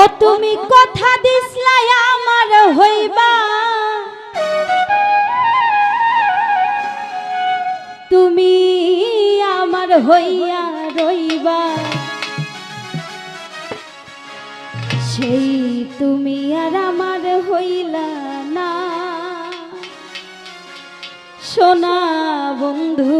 ও তুমি কথা দিসলাই আমার হইবা। তুমি আমার হইয়া রইবা। সেই তুমি আর আমার হইলা না। সোনা বন্ধুরে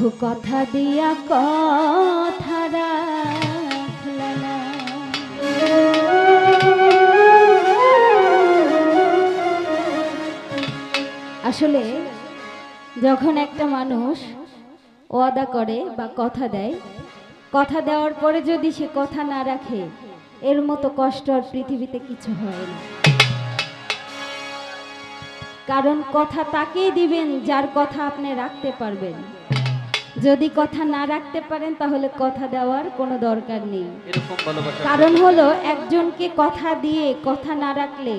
বন্ধু কথা দিয়া কথা আসলে যখন একটা মানুষ ওয়াদা করে বা কথা দেয়, কথা দেওয়ার পরে যদি সে কথা না রাখে, এর মতো কষ্ট আর পৃথিবীতে কিছু হয় না। কারণ কথা তাকেই দিবেন যার কথা আপনি রাখতে পারবেন। যদি কথা না রাখতে পারেন তাহলে কথা দেওয়ার কোনো দরকার নেই। কারণ হলো একজনকে কথা দিয়ে কথা না রাখলে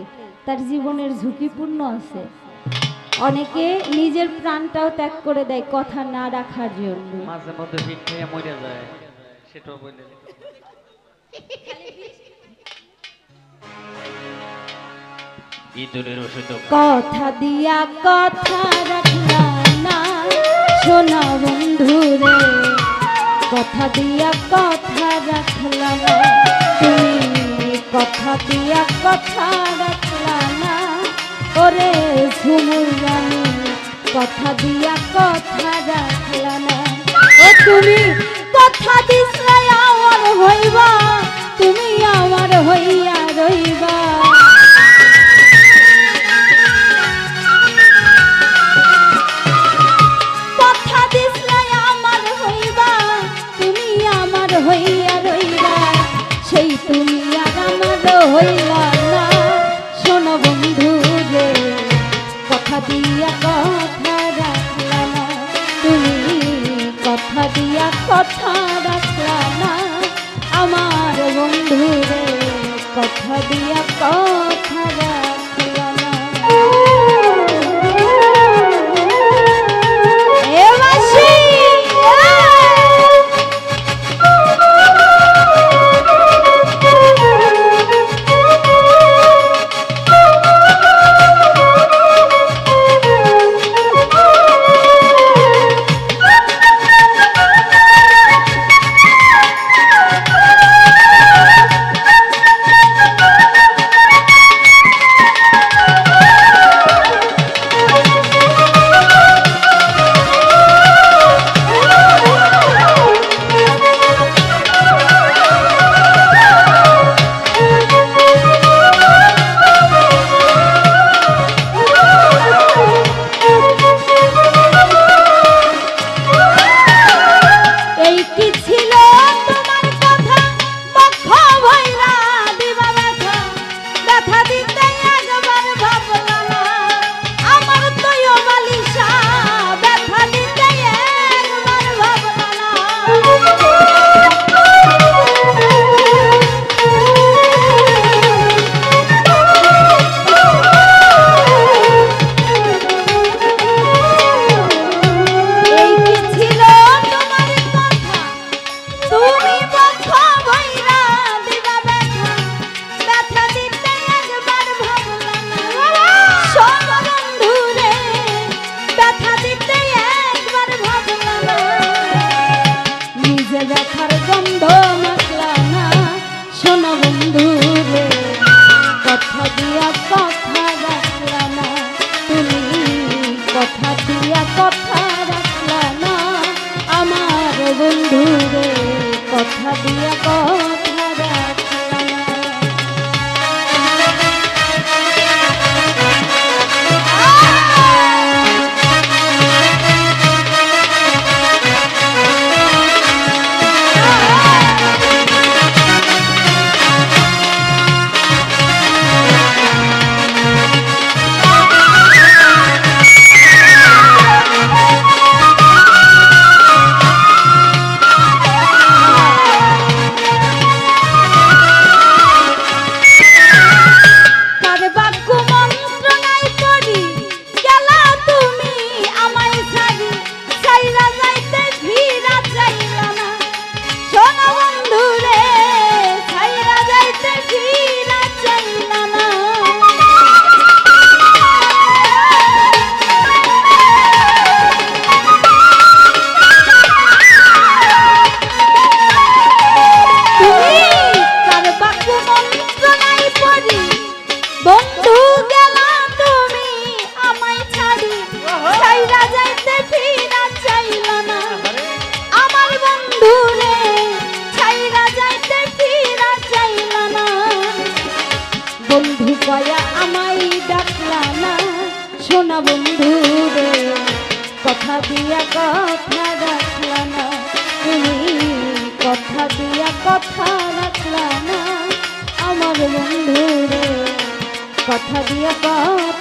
তার জীবনের ঝুঁকিপূর্ণ আছে। অনেকে নিজের প্রাণটাও ত্যাগ করে দেয় কথা না রাখার জন্য। মাঝে মধ্যে মরে যায় সেটাও বলে কথা দিয়া কথা রাখলা না সোনা বন্ধুরে। কথা দিয়া কথা রাখলা না। তুমি কথা দিয়া কথা রাখলা না। ওরে ঝুমুর রানী, কথা দিয়া কথা রাখলা না। ও তুমি কথা দিসলাই আমার হইবা, তুমি আমার হইয়া রইবা। দিয়া কথা রাখলা না। আমার বন্ধু রে কথা দিয়া কথা কথা রাখলাম আমার বন্ধুরে কথা দিয়ে কথা